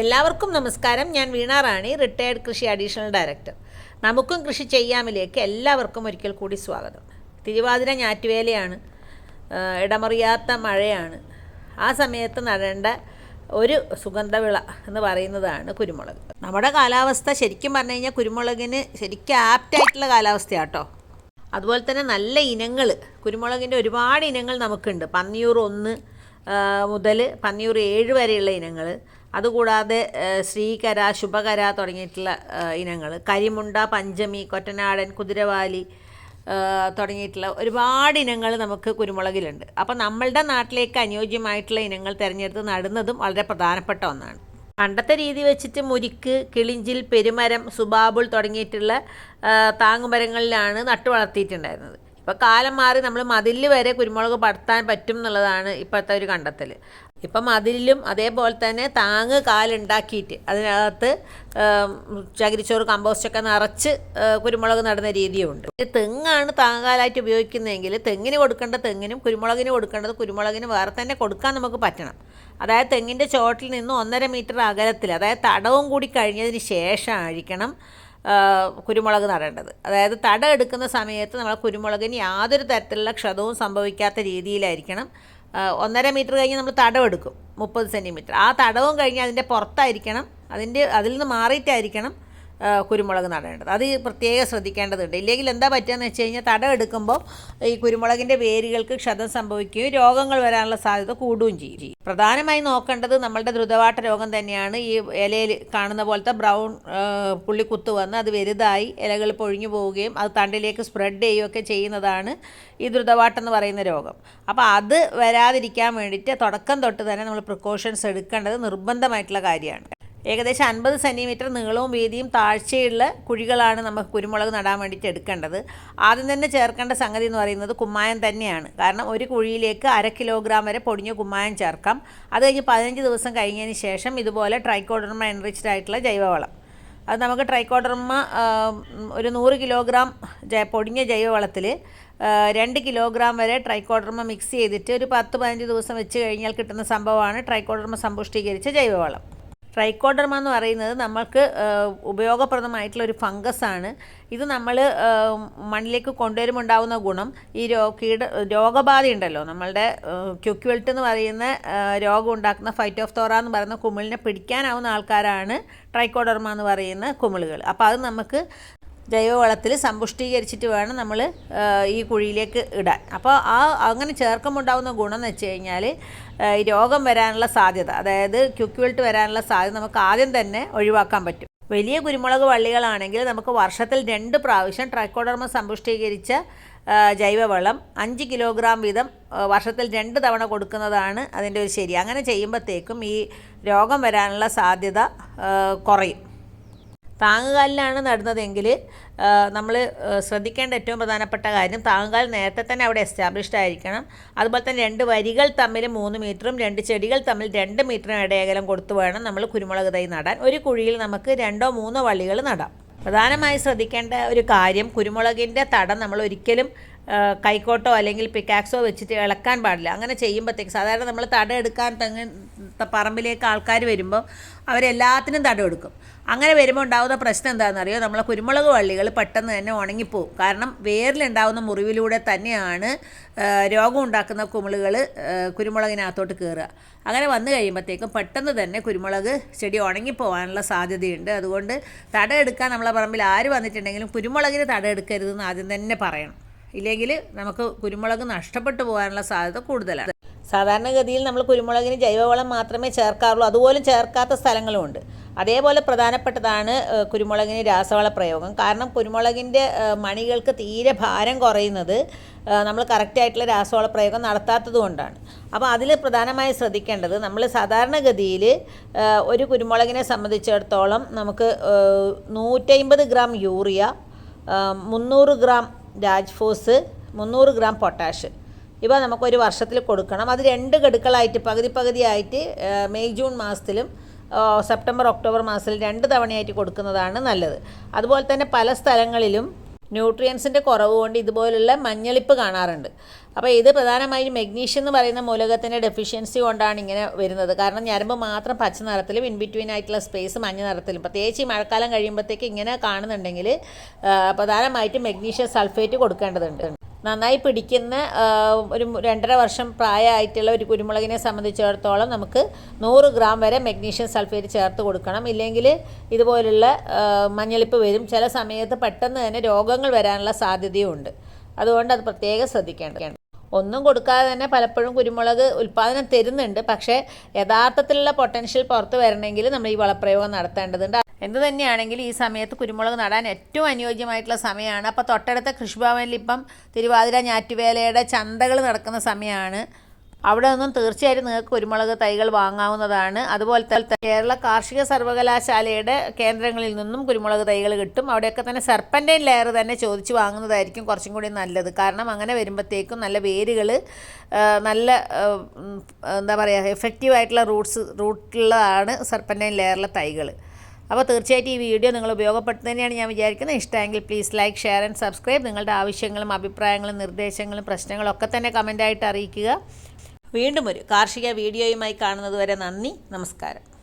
എല്ലാവർക്കും നമസ്കാരം. ഞാൻ വീണ റാണി റിട്ടയർഡ് കൃഷി അഡീഷണൽ ഡയറക്ടർ നമുക്കും കൃഷി ചെയ്യാമിലേക്ക് എല്ലാവർക്കും ഒരിക്കൽ കൂടി സ്വാഗതം. തിരുവാതിര ഞാറ്റുവേലയാണ്. ഇടമറിയാത്ത മഴയാണ്. ആ സമയത്ത് നടേണ്ട ഒരു സുഗന്ധവിള എന്ന് പറയുന്നതാണ് കുരുമുളക്. നമ്മുടെ കാലാവസ്ഥ ശരിക്കും പറഞ്ഞു കഴിഞ്ഞാൽ കുരുമുളകിന് ശരിക്കും ആപ്റ്റായിട്ടുള്ള കാലാവസ്ഥയാട്ടോ. അതുപോലെ തന്നെ നല്ല ഇനങ്ങൾ. കുരുമുളകിന്റെ ഒരുപാട് ഇനങ്ങൾ നമുക്കുണ്ട്. പന്നിയൂർ ഒന്ന് മുതൽ പന്നിയൂർ ഏഴ് വരെയുള്ള ഇനങ്ങൾ. അതുകൂടാതെ ശ്രീകര ശുഭകര തുടങ്ങിയിട്ടുള്ള ഇനങ്ങൾ. കരിമുണ്ട പഞ്ചമി കൊറ്റനാടൻ കുതിരവാലി തുടങ്ങിയിട്ടുള്ള ഒരുപാട് ഇനങ്ങൾ നമുക്ക് കുരുമുളകിലുണ്ട്. അപ്പോൾ നമ്മളുടെ നാട്ടിലേക്ക് അനുയോജ്യമായിട്ടുള്ള ഇനങ്ങൾ തിരഞ്ഞെടുത്ത് നടുന്നതും വളരെ പ്രധാനപ്പെട്ട ഒന്നാണ്. പണ്ടത്തെ രീതി വെച്ചിട്ട് മുരിക്ക് കിളിഞ്ചിൽ പെരുമരം സുബാബുൾ തുടങ്ങിയിട്ടുള്ള താങ്ങുമരങ്ങളിലാണ് നട്ടു വളർത്തിയിട്ടുണ്ടായിരുന്നത് ഇപ്പോൾ കാലം മാറി നമ്മൾ മതിലിൽ വരെ കുരുമുളക് പടർത്താൻ പറ്റും എന്നുള്ളതാണ് ഇപ്പോഴത്തെ ഒരു കണ്ടെത്തൽ ഇപ്പം മതിലിലും അതേപോലെ തന്നെ താങ്ങ് കാലുണ്ടാക്കിയിട്ട് അതിനകത്ത് ചകിരിച്ചോറ് കമ്പോസ്റ്റൊക്കെ നിറച്ച് കുരുമുളക് നടുന്ന രീതിയുണ്ട്. തെങ്ങാണ് താങ്ങാലായിട്ട് ഉപയോഗിക്കുന്നതെങ്കിൽ തെങ്ങിന് കൊടുക്കേണ്ട തെങ്ങിനും കുരുമുളകിന് കൊടുക്കേണ്ടത് കുരുമുളകിന് വേറെ തന്നെ കൊടുക്കാൻ നമുക്ക് പറ്റണം. അതായത് തെങ്ങിന്റെ ചോട്ടിൽ നിന്ന് ഒന്നര മീറ്റർ അകലത്തിൽ അതായത് തടവും കൂടി കഴിഞ്ഞതിന് ശേഷമായിരിക്കണം ആ, കുരുമുളക് നടേണ്ടത്. അതായത് തട എടുക്കുന്ന സമയത്ത് നമ്മൾ കുരുമുളകിന് യാതൊരു തരത്തിലുള്ള ക്ഷതവും സംഭവിക്കാത്ത രീതിയിലായിരിക്കണം. ഒന്നര മീറ്റർ കഴിഞ്ഞ് നമ്മൾ തടം എടുക്കും മുപ്പത് സെന്റിമീറ്റർ ആ തടവും കഴിഞ്ഞ് അതിന്റെ പുറത്തായിരിക്കണം. അതിന്റെ അതിൽ നിന്ന് മാറിയിട്ടായിരിക്കണം കുരുമുളക് നടേണ്ടത്. അത് പ്രത്യേകം ശ്രദ്ധിക്കേണ്ടതുണ്ട്. ഇല്ലെങ്കിൽ എന്താ പറ്റുകയെന്ന് വെച്ച് കഴിഞ്ഞാൽ തടം എടുക്കുമ്പോൾ ഈ കുരുമുളകിന്റെ വേരുകൾക്ക് ക്ഷതം സംഭവിക്കുകയും രോഗങ്ങൾ വരാനുള്ള സാധ്യത കൂടുകയും ചെയ്യും. പ്രധാനമായി നോക്കേണ്ടത് നമ്മളുടെ ദ്രുതവാട്ട രോഗം തന്നെയാണ്. ഈ ഇലയിൽ കാണുന്ന പോലത്തെ ബ്രൗൺ പുള്ളി പുള്ളിക്കുത്ത് വന്ന് അത് വലുതായി ഇലകൾ പൊഴിഞ്ഞു പോവുകയും അത് തണ്ടിലേക്ക് സ്പ്രെഡ് ചെയ്യുകയൊക്കെ ചെയ്യുന്നതാണ് ഈ ദ്രുതവാട്ടം എന്ന് പറയുന്ന രോഗം. അപ്പോൾ അത് വരാതിരിക്കാൻ വേണ്ടിയിട്ട് തുടക്കം തൊട്ട് തന്നെ നമ്മൾ പ്രിക്കോഷൻസ് എടുക്കേണ്ടത് നിർബന്ധമായിട്ടുള്ള കാര്യമാണ്. ഏകദേശം അൻപത് സെന്റിമീറ്റർ നീളവും വീതിയും താഴ്ചയുള്ള കുഴികളാണ് നമുക്ക് കുരുമുളക് നടാൻ വേണ്ടിയിട്ട് എടുക്കേണ്ടത്. ആദ്യം തന്നെ ചേർക്കേണ്ട സംഗതി എന്ന് പറയുന്നത് കുമ്മായം തന്നെയാണ്. കാരണം ഒരു കുഴിയിലേക്ക് അര കിലോഗ്രാം വരെ പൊടിഞ്ഞ കുമ്മായം ചേർക്കാം. അത് കഴിഞ്ഞ് പതിനഞ്ച് ദിവസം കഴിഞ്ഞതിന് ശേഷം ഇതുപോലെ ട്രൈക്കോഡർമ എൻറിച്ച്ഡ് ആയിട്ടുള്ള ജൈവവളം. അത് നമുക്ക് ട്രൈക്കോഡർമ ഒരു നൂറ് കിലോഗ്രാം പൊടിഞ്ഞ ജൈവവളത്തിൽ രണ്ട് കിലോഗ്രാം വരെ ട്രൈക്കോഡർമ മിക്സ് ചെയ്തിട്ട് ഒരു പത്ത് പതിനഞ്ച് ദിവസം വെച്ച് കഴിഞ്ഞാൽ കിട്ടുന്ന സംഭവമാണ് ട്രൈക്കോഡർമ സമ്പുഷ്ടീകരിച്ച ജൈവവളം. ട്രൈക്കോഡർമ എന്ന് പറയുന്നത് നമ്മൾക്ക് ഉപയോഗപ്രദമായിട്ടുള്ള ഒരു ഫംഗസ് ആണ് ഇത് നമ്മൾ മണ്ണിലേക്ക് കൊണ്ടുവരുമ്പോൾ ഉണ്ടാകുന്ന ഗുണം ഈ രോ കീട രോഗബാധ ഉണ്ടല്ലോ. നമ്മളുടെ ക്യുക്വൽട്ട് എന്ന് പറയുന്ന രോഗം ഉണ്ടാക്കുന്ന ഫൈറ്റ് ഓഫ് തോറ എന്ന് പറയുന്ന കുമിളിനെ പിടിക്കാനാവുന്ന ആൾക്കാരാണ് ട്രൈക്കോഡർമ എന്ന് പറയുന്ന കുമിളുകൾ. അപ്പോൾ അത് നമുക്ക് ജൈവവളത്തിൽ സമ്പുഷ്ടീകരിച്ചിട്ട് വേണം നമ്മൾ ഈ കുഴിയിലേക്ക് ഇടാൻ. അപ്പോൾ ആ അങ്ങനെ ചേർക്കുമ്പോൾ ഉണ്ടാകുന്ന ഗുണം എന്ന് വെച്ച് കഴിഞ്ഞാൽ രോഗം വരാനുള്ള സാധ്യത അതായത് ക്യുക്യുവൽട്ട് വരാനുള്ള സാധ്യത നമുക്ക് ആദ്യം തന്നെ ഒഴിവാക്കാൻ പറ്റും. വലിയ കുരുമുളക് വള്ളികളാണെങ്കിൽ നമുക്ക് വർഷത്തിൽ രണ്ട് പ്രാവശ്യം ട്രൈക്കോഡർമ സമ്പുഷ്ടീകരിച്ച ജൈവവളം അഞ്ച് കിലോഗ്രാം വീതം വർഷത്തിൽ രണ്ട് തവണ കൊടുക്കുന്നതാണ് അതിന്റെ ഒരു ശരി. അങ്ങനെ ചെയ്യുമ്പോഴത്തേക്കും ഈ രോഗം വരാനുള്ള സാധ്യത കുറയും. താങ്ങുകാലിലാണ് നടുന്നതെങ്കിൽ നമ്മൾ ശ്രദ്ധിക്കേണ്ട ഏറ്റവും പ്രധാനപ്പെട്ട കാര്യം താങ്ങുകാൽ നേരത്തെ തന്നെ അവിടെ എസ്റ്റാബ്ലിഷ്ഡ് ആയിരിക്കണം. അതുപോലെ തന്നെ രണ്ട് വരികൾ തമ്മിൽ മൂന്ന് മീറ്ററും രണ്ട് ചെടികൾ തമ്മിൽ രണ്ട് മീറ്ററും ഇടയകലം കൊടുത്തു വേണം നമ്മൾ കുരുമുളക് തൈ നടാൻ. ഒരു കുഴിയിൽ നമുക്ക് രണ്ടോ മൂന്നോ വള്ളികൾ നടാം. പ്രധാനമായി ശ്രദ്ധിക്കേണ്ട ഒരു കാര്യം കുരുമുളകിന്റെ തടം നമ്മൾ ഒരിക്കലും കൈക്കോട്ടോ അല്ലെങ്കിൽ പിക്കാക്സോ വെച്ചിട്ട് ഇളക്കാൻ പാടില്ല. അങ്ങനെ ചെയ്യുമ്പോഴത്തേക്ക് സാധാരണ നമ്മൾ തട എടുക്കാൻ തെങ്ങ് പറമ്പിലേക്ക് ആൾക്കാർ വരുമ്പോൾ അവരെല്ലാത്തിനും തട എടുക്കും. അങ്ങനെ വരുമ്പോൾ ഉണ്ടാകുന്ന പ്രശ്നം എന്താണെന്നറിയോ? നമ്മളെ കുരുമുളക് വള്ളികൾ പെട്ടെന്ന് തന്നെ ഉണങ്ങിപ്പോവും. കാരണം വേരിലുണ്ടാകുന്ന മുറിവിലൂടെ തന്നെയാണ് രോഗം ഉണ്ടാക്കുന്ന കുമിളുകൾ കുരുമുളകിനകത്തോട്ട് കയറുക അങ്ങനെ വന്നു കഴിയുമ്പോഴത്തേക്കും പെട്ടെന്ന് തന്നെ കുരുമുളക് ചെടി ഉണങ്ങിപ്പോവാനുള്ള സാധ്യതയുണ്ട്. അതുകൊണ്ട് തട എടുക്കാൻ നമ്മളെ പറമ്പിൽ ആര് വന്നിട്ടുണ്ടെങ്കിലും കുരുമുളകിന് തട എടുക്കരുതെന്ന് ആദ്യം തന്നെ പറയണം. ഇല്ലെങ്കിൽ നമുക്ക് കുരുമുളക് നഷ്ടപ്പെട്ടു പോകാനുള്ള സാധ്യത കൂടുതലാണ്. സാധാരണഗതിയിൽ നമ്മൾ കുരുമുളകിന് ജൈവവളം മാത്രമേ ചേർക്കാറുള്ളൂ. അതുപോലും ചേർക്കാത്ത സ്ഥലങ്ങളുമുണ്ട് അതേപോലെ പ്രധാനപ്പെട്ടതാണ് കുരുമുളകിന് രാസവള പ്രയോഗം. കാരണം കുരുമുളകിന്റെ മണികൾക്ക് തീരെ ഭാരം കുറയുന്നത് നമ്മൾ കറക്റ്റായിട്ടുള്ള രാസവള പ്രയോഗം നടത്താത്തത് കൊണ്ടാണ്. അപ്പോൾ അതിൽ പ്രധാനമായി ശ്രദ്ധിക്കേണ്ടത് നമ്മൾ സാധാരണഗതിയിൽ ഒരു കുരുമുളകിനെ സംബന്ധിച്ചിടത്തോളം നമുക്ക് നൂറ്റമ്പത് ഗ്രാം യൂറിയ മുന്നൂറ് ഗ്രാം രാജ്ഫോസ് മുന്നൂറ് ഗ്രാം പൊട്ടാഷ് ഇവ നമുക്കൊരു വർഷത്തിൽ കൊടുക്കണം. അത് രണ്ട് ഗഡുക്കളായിട്ട് പകുതി പകുതിയായിട്ട് മെയ് ജൂൺ മാസത്തിലും സെപ്റ്റംബർ ഒക്ടോബർ മാസത്തിൽ രണ്ട് തവണയായിട്ട് കൊടുക്കുന്നതാണ് നല്ലത്. അതുപോലെ തന്നെ പല സ്ഥലങ്ങളിലും ന്യൂട്രിയൻസിന്റെ കുറവ് കൊണ്ട് ഇതുപോലുള്ള മഞ്ഞളിപ്പ് കാണാറുണ്ട്. അപ്പോൾ ഇത് പ്രധാനമായും മെഗ്നീഷ്യം എന്ന് പറയുന്ന മൂലകത്തിന്റെ ഡെഫിഷ്യൻസി കൊണ്ടാണ് ഇങ്ങനെ വരുന്നത്. കാരണം ഞരമ്പ് മാത്രം പച്ച നിറത്തിലും ഇൻബിറ്റ്വീൻ ആയിട്ടുള്ള സ്പേസ് മഞ്ഞ നിറത്തിലും. പ്രത്യേകിച്ച് ഈ മഴക്കാലം കഴിയുമ്പോഴത്തേക്ക് ഇങ്ങനെ കാണുന്നുണ്ടെങ്കിൽ പ്രധാനമായിട്ടും മെഗ്നീഷ്യം സൾഫേറ്റ് കൊടുക്കേണ്ടതുണ്ട്. നന്നായി പിടിക്കുന്ന ഒരു രണ്ടര വർഷം പ്രായമായിട്ടുള്ള ഒരു കുരുമുളകിനെ സംബന്ധിച്ചിടത്തോളം നമുക്ക് നൂറ് ഗ്രാം വരെ മെഗ്നീഷ്യം സൾഫേറ്റ് ചേർത്ത് കൊടുക്കണം. ഇല്ലെങ്കിൽ ഇതുപോലുള്ള മഞ്ഞളിപ്പ് വരും. ചില സമയത്ത് പെട്ടെന്ന് തന്നെ രോഗങ്ങൾ വരാനുള്ള സാധ്യതയുമുണ്ട് അതുകൊണ്ട് അത് പ്രത്യേകം ശ്രദ്ധിക്കേണ്ടതാണ് ഒന്നും കൊടുക്കാതെ തന്നെ പലപ്പോഴും കുരുമുളക് ഉൽപ്പാദനം തരുന്നുണ്ട്. പക്ഷേ യഥാർത്ഥത്തിലുള്ള പൊട്ടൻഷ്യൽ പുറത്ത് വരണമെങ്കിൽ നമ്മൾ ഈ വളപ്രയോഗം നടത്തേണ്ടതുണ്ട്. എന്ത് തന്നെയാണെങ്കിലും ഈ സമയത്ത് കുരുമുളക് നടാൻ ഏറ്റവും അനുയോജ്യമായിട്ടുള്ള സമയമാണ്. അപ്പോൾ തൊട്ടടുത്ത കൃഷിഭവനിൽ ഇപ്പം തിരുവാതിര ഞാറ്റുവേലയുടെ ചന്തകൾ നടക്കുന്ന സമയമാണ്. അവിടെ നിന്നും തീർച്ചയായിട്ടും നിങ്ങൾക്ക് കുരുമുളക് തൈകൾ വാങ്ങാവുന്നതാണ്. അതുപോലെ തന്നെ കേരള കാർഷിക സർവകലാശാലയുടെ കേന്ദ്രങ്ങളിൽ നിന്നും കുരുമുളക് തൈകൾ കിട്ടും. അവിടെയൊക്കെ തന്നെ സർപ്പന്റെ ലെയർ തന്നെ ചോദിച്ച് വാങ്ങുന്നതായിരിക്കും കുറച്ചും കൂടി നല്ലത്. കാരണം അങ്ങനെ വരുമ്പോഴത്തേക്കും നല്ല വേരുകൾ നല്ല എന്താ പറയുക എഫക്റ്റീവായിട്ടുള്ള റൂട്ട്സ് റൂട്ടുള്ളതാണ് സർപ്പന്റെ ലെയറിലെ തൈകൾ. അപ്പോൾ തീർച്ചയായിട്ടും ഈ വീഡിയോ നിങ്ങൾ ഉപയോഗപ്പെടുത്തുന്നത് തന്നെയാണ് ഞാൻ വിചാരിക്കുന്നത്. ഇഷ്ടമെങ്കിൽ please like share and subscribe നിങ്ങളുടെ ആവശ്യങ്ങളും അഭിപ്രായങ്ങളും നിർദ്ദേശങ്ങളും പ്രശ്നങ്ങളും ഒക്കെ തന്നെ കമന്റായിട്ട് അറിയിക്കുക. വീണ്ടും ഒരു കാർഷിക വീഡിയോയുമായി കാണുന്നതുവരെ നന്ദി. നമസ്കാരം.